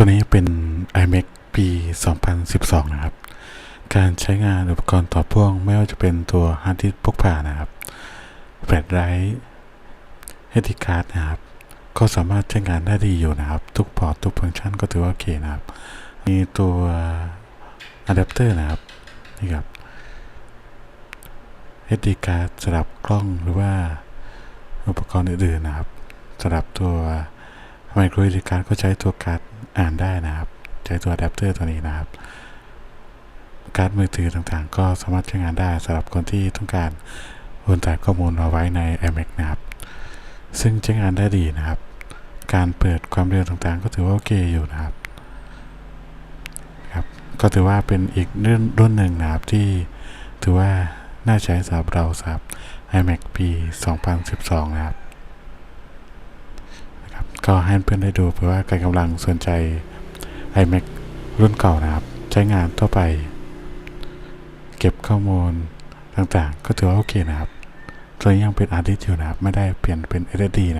ตัวนี้เป็น iMac ปี 2012 นะครับ การใช้งานอุปกรณ์ต่อพ่วงไม่ว่าจะเป็นตัวฮาร์ดดิสก์พกพานะครับแฟลชไดรฟ์ SD card นะครับ ก็สามารถใช้งานได้ดีอยู่นะครับ ทุกพอร์ตทุกฟังก์ชันก็ถือว่าโอเคนะครับ มีตัวอะแดปเตอร์นะครับ นี่ครับ SD card สำหรับกล้องหรือว่าอุปกรณ์อื่นๆนะครับสำหรับตัวไมโคร SD card ก็ใช้ตัวการ์ด อ่านได้นะครับ ใช้ตัวอะแดปเตอร์ตัวนี้นะครับการ์ดมือถือต่างๆ ก็สามารถใช้งานได้สำหรับคนที่ต้องการโอนถ่ายข้อมูลมาไว้ใน iMac นะครับ ซึ่งใช้งานได้ดีนะครับ การเปิดความเร็วต่างๆ ก็ถือว่าโอเคอยู่นะครับครับ ก็ถือว่าเป็นอีกรุ่นรุ่นหนึ่งนะครับที่ถือว่าน่าใช้สำหรับเราสำหรับ iMac ปี 2012 นะครับนะครับ ก็ให้เพื่อนได้ดูเพื่อว่าใครกำลังสนใจ iMac รุ่นเก่านะครับ ใช้งานทั่วไป เก็บข้อมูลต่างๆ ก็ถือว่าโอเคนะครับตัวนี้ยังเป็นอาร์ดิสอยู่นะครับ ไม่ได้เปลี่ยนเป็น SSD นะ